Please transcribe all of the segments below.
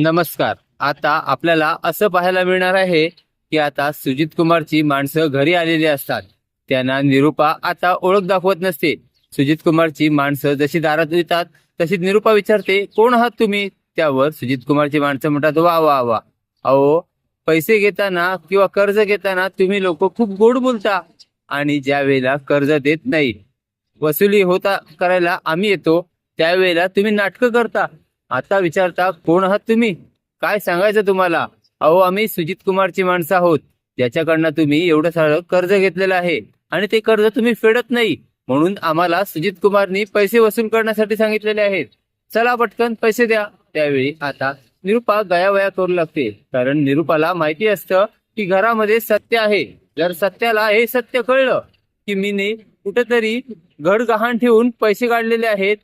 नमस्कार. आता आपल्याला असं पाहायला मिळणार आहे की आता सुजित कुमारची माणसं घरी आलेली असतात. त्यांना निरुपा आता ओळख दाखवत नसते. सुजित कुमारची माणसं जशी दारात येतात तशी निरुपा विचारते कोण आहात तुम्ही? त्यावर सुजित कुमारची माणसं म्हणतात वा वा वा. अहो पैसे घेताना किंवा कर्ज घेताना तुम्ही लोक खूप गोड बोलता आणि ज्या वेळेला कर्ज देत नाही. वसुली होता करायला आम्ही येतो त्यावेळेला तुम्ही नाटकं करता. आता विचारता कोण आहात तुम्ही? काय सांगायचं तुम्हाला? अहो आम्ही सुजित कुमारची माणसं आहोत. ज्याच्याकडनं तुम्ही एवढं सारं कर्ज घेतलेलं आहे आणि ते कर्ज तुम्ही फेडत नाही. म्हणून आम्हाला सुजित कुमारनी पैसे वसूल करण्यासाठी सांगितलेले आहेत. चला पटकन पैसे द्या. त्यावेळी आता निरुपा गयावया करू लागते. कारण निरुपाला माहिती असतं की घरामध्ये सत्य आहे. जर सत्याला हे सत्य कळलं की मीने कुठेतरी घड गहाण ठेवून पैसे काढलेले आहेत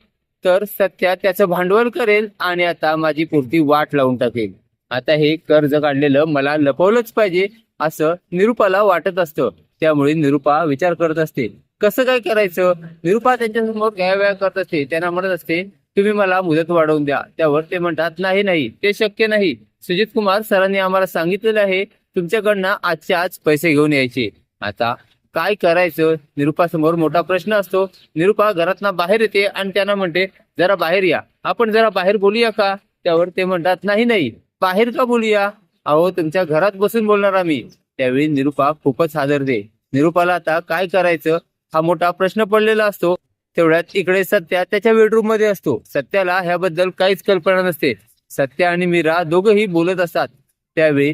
तर सत्या त्याचं भांडवल करेल आणि आता माझी पुरती वाट लावून टाकेल. आता हे कर्ज काढलेलं मला लपवलंच पाहिजे असं निरुपाला वाटत असतं. त्यामुळे निरुपा विचार करत असते कसं काय करायचं? निरुपा त्यांच्यासमोर घ्याव्या करत असते. त्यांना म्हणत असते तुम्ही मला मुदत वाढवून द्या. त्यावर ते म्हणतात नाही नाही ते शक्य नाही. सुजित कुमार सरांनी आम्हाला सांगितलेलं आहे तुमच्याकडनं आजच्या आज पैसे घेऊन यायचे. आता काय करायचं? निरुपा समोर मोठा प्रश्न असतो. निरुपा घरातनं बाहेर येते आणि त्यांना म्हणते जरा बाहेर या. आपण जरा बाहेर बोलूया का? त्यावर ते म्हणतात नाही नाही. बाहेर का बोलूया? अहो तुमच्या घरात बसून बोलणार आम्ही. त्यावेळी निरुपा खूपच हादरते. निरुपाला आता काय करायचं? हा मोठा प्रश्न पडलेला असतो. तेवढ्यात इकडे सत्या त्याच्या बेडरूममध्ये असतो. सत्याला ह्याबद्दल काहीच कल्पना नसते. सत्या आणि मीरा दोघंही बोलत असतात. त्यावेळी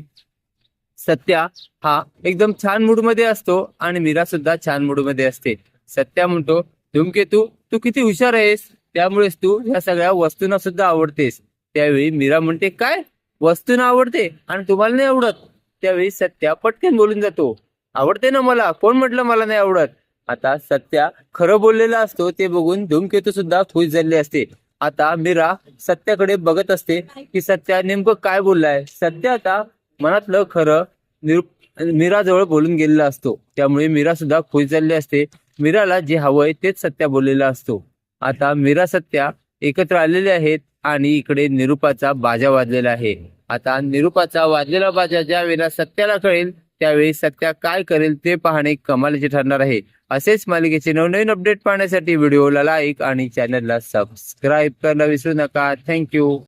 सत्या हा एकदम छान मूडमध्ये असतो आणि मीरा सुद्धा छान मूडमध्ये असते. सत्या म्हणतो धूमकेतू तू किती हुशार आहेस. त्यामुळेच तू ह्या सगळ्या वस्तूंना सुद्धा आवडतेस. त्यावेळी मीरा म्हणते काय? वस्तूंना आवडते आणि तुम्हाला नाही आवडत? त्यावेळी सत्या पटकन बोलून जातो आवडते ना मला? कोण म्हटलं मला नाही आवडत? आता सत्या खरं बोललेला असतो ते बघून धूमकेतू सुद्धा खुश झाले असते. आता मीरा सत्याकडे बघत असते की सत्या नेमकं काय बोललाय? सत्या आता मनातलं खरं निरुप मीराजवळ बोलून गेलेला असतो. त्यामुळे मीरा सुद्धा खुश झाली असते. मीराला जे हवंय तेच सत्या बोललेला असतो. आता मीरा सत्या एकत्र आलेले आहेत आणि इकडे निरुपाचा बाजा वाजलेला आहे. आता निरुपाचा वाजलेला बाजा ज्या वेळेला सत्याला कळेल त्यावेळी सत्या काय करेल ते पाहणे कमालीचे ठरणार आहे. असेच मालिकेचे नवनवीन अपडेट पाहण्यासाठी व्हिडिओला लाईक आणि चॅनलला सबस्क्राईब करायला विसरू नका. थँक्यू